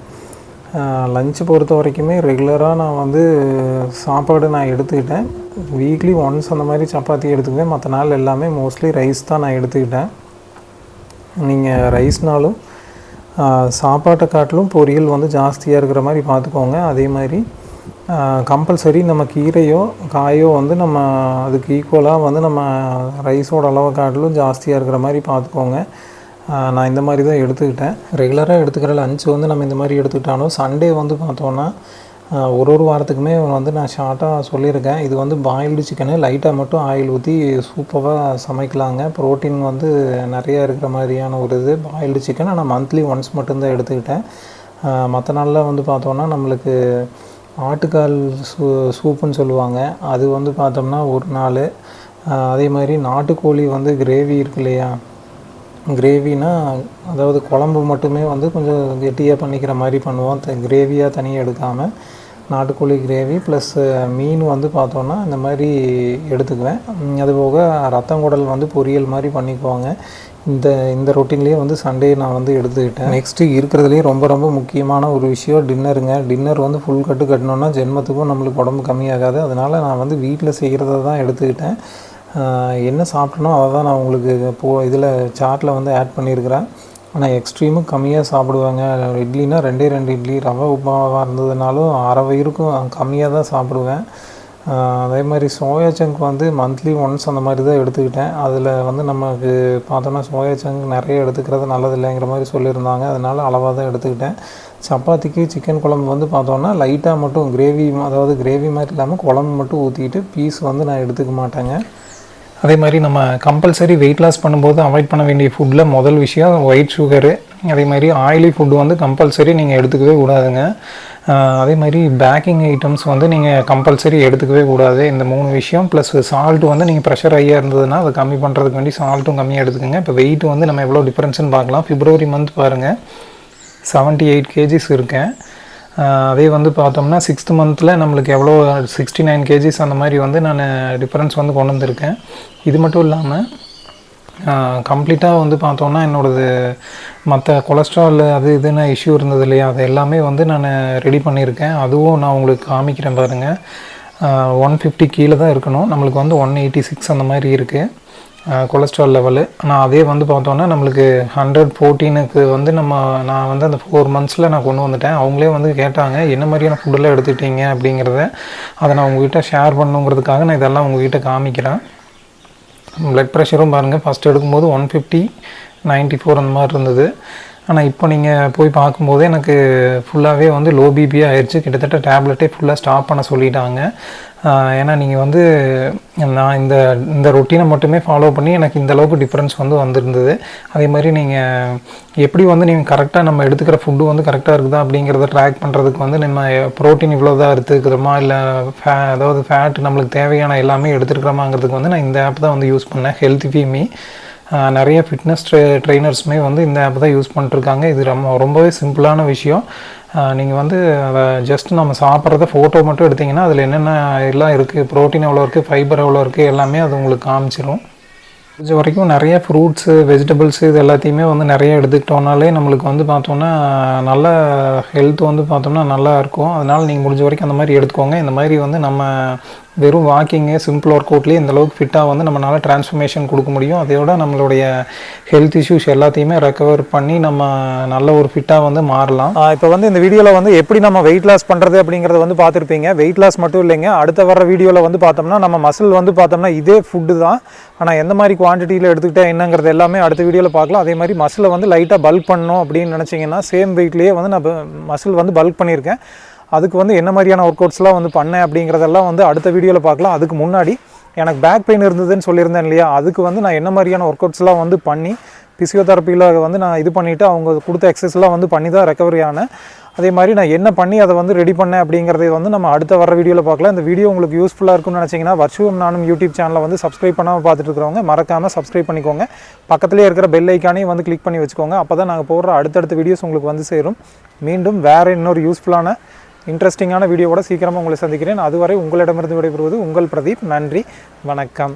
லஞ்சு பொறுத்த வரைக்குமே ரெகுலராக நான் வந்து சாப்பாடு நான் எடுத்துக்கிட்டேன். வீக்லி ஒன்ஸ் அந்த மாதிரி சப்பாத்தி எடுத்துக்குவேன். மற்ற நாள் எல்லாமே மோஸ்ட்லி ரைஸ் தான் நான் எடுத்துக்கிட்டேன். நீங்கள் ரைஸ்னாலும் சாப்பாட்டை காட்டிலும் பொரியல் வந்து ஜாஸ்தியாக இருக்கிற மாதிரி பார்த்துக்கோங்க. அதே மாதிரி கம்பல்சரி நம்ம கீரையோ காயோ வந்து நம்ம அதுக்கு ஈக்குவலாக வந்து நம்ம ரைஸோட அளவை காட்டிலும் ஜாஸ்தியாக இருக்கிற மாதிரி பார்த்துக்கோங்க. நான் இந்த மாதிரி தான் எடுத்துக்கிட்டேன். ரெகுலராக எடுத்துக்கிற லஞ்சு வந்து நம்ம இந்த மாதிரி எடுத்துக்கிட்டாலும் சண்டே வந்து பார்த்தோன்னா ஒரு ஒரு வாரத்துக்குமே வந்து நான் ஷார்ட்டாக சொல்லியிருக்கேன். இது வந்து பாயில்டு சிக்கனு லைட்டாக மட்டும் ஆயில் ஊற்றி சூப்பராக சமைக்கலாங்க. ப்ரோட்டீன் வந்து நிறையா இருக்கிற மாதிரியான ஒரு இது பாயில்டு சிக்கன் ஆனால் மந்த்லி ஒன்ஸ் மட்டும்தான் எடுத்துக்கிட்டேன். மற்ற நாளில் வந்து பார்த்தோன்னா நம்மளுக்கு ஆட்டுக்கால் சூ சூப்புன்னு சொல்லுவாங்க. அது வந்து பார்த்தோம்னா ஒரு நாள் அதே மாதிரி நாட்டுக்கோழி வந்து கிரேவி இருக்கு இல்லையா? கிரேவினா அதாவது குழம்பு மட்டுமே வந்து கொஞ்சம் கெட்டியாக பண்ணிக்கிற மாதிரி பண்ணுவோம். கிரேவியாக தனியாக எடுக்காமல் நாட்டுக்கோழி கிரேவி ப்ளஸ் மீன் வந்து பார்த்தோன்னா இந்த மாதிரி எடுத்துக்குவேன். அதுபோக அது ரத்தங்குடல் வந்து பொரியல் மாதிரி பண்ணிக்குவாங்க. இந்த இந்த ரொட்டீன்லேயே வந்து சண்டே நான் வந்து எடுத்துக்கிட்டேன். நெக்ஸ்ட்டு இருக்கிறதுலேயே ரொம்ப ரொம்ப முக்கியமான ஒரு விஷயம் டின்னருங்க டின்னர் வந்து ஃபுல் கட்டு கட்டணுன்னா ஜென்மத்துக்கும் நம்மளுக்கு உடம்பு கம்மியாகாது. அதனால் நான் வந்து வீட்டில் செய்கிறத தான் எடுத்துக்கிட்டேன். என்ன சாப்பிட்டனோ அதை தான் நான் உங்களுக்கு போ இதில் சார்ட்டில் வந்து ஆட் பண்ணியிருக்கிறேன். ஆனால் எக்ஸ்ட்ரீமும் கம்மியாக சாப்பிடுவாங்க. இட்லினா ரெண்டே ரெண்டு இட்லி ரவை உப்புமாவாக இருந்ததுனாலும் அரை வயிறுக்கும் கம்மியாக தான் சாப்பிடுவேன். அதே மாதிரி சோயா சங்க் வந்து மந்த்லி ஒன்ஸ் அந்த மாதிரி தான் எடுத்துக்கிட்டேன். அதில் வந்து நமக்கு பார்த்தோன்னா சோயா சங்க் நிறைய எடுத்துக்கிறது நல்லது இல்லைங்கிற மாதிரி சொல்லியிருந்தாங்க. அதனால் அளவாக தான் எடுத்துக்கிட்டேன். சப்பாத்திக்கு சிக்கன் குழம்பு வந்து பார்த்தோன்னா லைட்டாக மட்டும் கிரேவி அதாவது கிரேவி மாதிரி இல்லாமல் குழம்பு மட்டும் ஊற்றிக்கிட்டு பீஸ் வந்து நான் எடுத்துக்க மாட்டேங்க. அதே மாதிரி நம்ம கம்பல்சரி வெயிட் லாஸ் பண்ணும்போது அவாய்ட் பண்ண வேண்டிய ஃபுட்டில் முதல் விஷயம் ஒயிட் சுகரு அதே மாதிரி ஆயிலி ஃபுட்டு வந்து கம்பல்சரி நீங்கள் எடுத்துக்கவே கூடாதுங்க. அதே மாதிரி பேக்கிங் ஐட்டம்ஸ் வந்து நீங்கள் கம்பல்சரி எடுத்துக்கவே கூடாது. இந்த மூணு விஷயம் ப்ளஸ் சால்ட் வந்து நீங்கள் ப்ரெஷர் ஹையாக இருந்ததுன்னா அதை கம்மி பண்ணுறதுக்கு வேண்டி சால்ட்டும் கம்மியாக எடுத்துக்கோங்க. இப்போ வெயிட் வந்து நம்ம எவ்வளோ டிஃப்ரென்ஸ்னு பார்க்கலாம். பிப்ரவரி மந்த் பாருங்கள் செவன்ட்டி எயிட் கேஜிஸ் இருக்கேன். அதே வந்து பார்த்தோம்னா சிக்ஸ்த் மந்தில் நம்மளுக்கு எவ்வளோ சிக்ஸ்டி நைன் கேஜிஸ் அந்த மாதிரி வந்து நான் டிஃப்ரென்ஸ் வந்து கொண்டு வந்திருக்கேன். இது மட்டும் இல்லாமல் கம்ப்ளீட்டாக வந்து பார்த்தோம்னா என்னோடது மற்ற கொலஸ்ட்ரால் அது இதுன்னு இஷ்யூ இருந்தது இல்லையா அது எல்லாமே வந்து நான் ரெடி பண்ணியிருக்கேன். அதுவும் நான் உங்களுக்கு காமிக்கிறேன் பாருங்கள் ஒன் ஃபிஃப்டி கீழே தான் இருக்கணும். நம்மளுக்கு வந்து ஒன் எயிட்டி சிக்ஸ் அந்த மாதிரி இருக்குது கொலஸ்ட்ரால் லெவலு ஆனால் அதே வந்து பார்த்தோன்னா நம்மளுக்கு ஹண்ட்ரட் ஃபோர்டீனுக்கு வந்து நம்ம நான் வந்து அந்த ஃபோர் மந்த்ஸில் நான் கொண்டு வந்துட்டேன். அவங்களே வந்து கேட்டாங்க என்ன மாதிரியான ஃபுட்டெல்லாம் எடுத்துக்கிட்டீங்க? அப்படிங்கிறத அதை நான் உங்ககிட்ட ஷேர் பண்ணுங்கிறதுக்காக நான் இதெல்லாம் உங்ககிட்ட காமிக்கிறேன். ப்ளட் ப்ரெஷரும் பாருங்கள் ஃபஸ்ட் எடுக்கும்போது ஒன் ஃபிஃப்டி நைன்ட்டி ஃபோர் அந்த மாதிரி இருந்தது. ஆனால் இப்போ நீங்கள் போய் பார்க்கும்போது எனக்கு ஃபுல்லாகவே வந்து லோ பிபி ஆயிடுச்சு கிட்டத்தட்ட டேப்லெட்டே ஃபுல்லாக ஸ்டாப் பண்ண சொல்லிட்டாங்க. ஏன்னா நீங்கள் வந்து நான் இந்த இந்த ரொட்டீனை மட்டுமே ஃபாலோ பண்ணி எனக்கு இந்த அளவுக்கு டிஃப்ரென்ஸ் வந்து வந்திருந்தது. அதே மாதிரி நீங்கள் எப்படி வந்து நீங்கள் கரெக்டாக நம்ம எடுத்துக்கிற ஃபுட்டு வந்து கரெக்டாக இருக்குதா அப்படிங்கிறத ட்ராக் பண்ணுறதுக்கு வந்து நம்ம ப்ரோட்டீன் இவ்வளோ தான் எடுத்துக்கிறோமா இல்லை ஃபே அதாவது ஃபேட் நம்மளுக்கு தேவையான எல்லாமே எடுத்துருக்கிறோமாங்கிறதுக்கு வந்து நான் இந்த ஆப் தான் வந்து யூஸ் பண்ணேன். ஹெல்த் ஃபீமி நிறைய ஃபிட்னஸ் ட்ரெ ட்ரைனர்ஸுமே வந்து இந்த ஆப் தான் யூஸ் பண்ணிட்டுருக்காங்க இது ரொம்ப ரொம்பவே சிம்பிளான விஷயம். நீங்கள் வந்து ஜஸ்ட் நம்ம சாப்பிட்றத ஃபோட்டோ மட்டும் எடுத்தீங்கன்னா அதில் என்னென்ன எல்லாம் இருக்குது ப்ரோட்டீன் எவ்வளோ இருக்குது ஃபைபர் எவ்வளோ இருக்குது எல்லாமே அது உங்களுக்கு காமிச்சிடும் முடிஞ்ச வரைக்கும் நிறைய ஃப்ரூட்ஸு வெஜிடபிள்ஸு இது எல்லாத்தையுமே வந்து நிறைய எடுத்துக்கிட்டோம்னாலே நம்மளுக்கு வந்து பார்த்தோன்னா நல்ல ஹெல்த் வந்து பார்த்தோம்னா நல்லா இருக்கும். அதனால் நீங்கள் முடிஞ்ச வரைக்கும் அந்த மாதிரி எடுத்துக்கோங்க. இந்த மாதிரி வந்து நம்ம வெறும் வாக்கிங்கு சிம்பிள் ஒர்க் அவுட்லேயே இந்தளவுக்கு ஃபிட்டாக வந்து நம்மளால் டிரான்ஸ்ஃபர்மேஷன் கொடுக்க முடியும். அதையோட நம்மளுடைய ஹெல்த் இஷ்யூஸ் எல்லாத்தையுமே ரெக்கவர் பண்ணி நம்ம நல்ல ஒரு ஃபிட்டாக வந்து மாறலாம். இப்போ வந்து இந்த வீடியோவில் வந்து எப்படி நம்ம வெயிட் லாஸ் பண்ணுறது அப்படிங்கிறத வந்து பார்த்துருப்பீங்க. வெயிட் லாஸ் மட்டும் இல்லைங்க. அடுத்த வர வீடியோவில் வந்து பார்த்தோம்னா நம்ம மசில் வந்து பார்த்தோம்னா இதே ஃபுட்டு தான். ஆனால் எந்த மாதிரி குவான்டிட்டியில் எடுத்துக்கிட்டால் என்னங்கிறது எல்லாமே அடுத்த வீடியோவில் பார்க்கலாம். அதே மாதிரி மசிலை வந்து லைட்டாக பல்க் பண்ணணும் அப்படின்னு நினச்சிங்கன்னா சேம் வெயிட்லேயே வந்து நான் மசில் வந்து பல்க் பண்ணியிருக்கேன். அதுக்கு வந்து என்ன மாதிரியான ஒர்க் அவுட்ஸ்லாம் வந்து பண்ணேன் அப்படிங்கிறதெல்லாம் வந்து அடுத்த வீடியோவில் பார்க்கலாம். அதுக்கு முன்னாடி எனக்கு பேக் பெயின் இருந்ததுன்னு சொல்லியிருந்தேன் இல்லையா? அதுக்கு வந்து நான் என்ன மாதிரியான ஒர்க் அவுட்ஸ்லாம் வந்து பண்ணி ஃபிசியோதெரப்பியில் வந்து நான் இது பண்ணிவிட்டு அவங்க கொடுத்த எக்ஸசைஸ்லாம் வந்து பண்ணி தான் ரெக்கவரி ஆனேன். அதே மாதிரி நான் என்ன பண்ணி அதை வந்து ரெடி பண்ணேன் அப்படிங்கிறத வந்து நம்ம அடுத்த வர வீடியோவில் பார்க்கலாம். இந்த வீடியோ உங்களுக்கு யூஸ்ஃபுல்லாக இருக்கும்னு நினச்சிங்கன்னா வர்ச்சுவம் நானும் யூடியூப் சேனலை வந்து சப்ஸ்கிரைப் பண்ணாமல் பார்த்துட்டு இருக்கிறவங்க மறக்காமல் சப்ஸ்கிரைப் பண்ணிக்கோங்க. பக்கத்துலேயே இருக்கிற பெல் ஐக்கானையும் வந்து கிளிக் பண்ணி வச்சுக்கோங்க. அப்போ தான் நாங்கள் போடுற அடுத்தடுத்த வீடியோஸ் உங்களுக்கு வந்து சேரும். மீண்டும் வேறு இன்னொரு யூஸ்ஃபுல்லான இன்ட்ரெஸ்டிங்கான வீடியோவோட சீக்கிரமாக உங்களை சந்திக்கிறேன். அதுவரை உங்களிடமிருந்து விடைபெறுவது உங்கள் பிரதீப். நன்றி. வணக்கம்.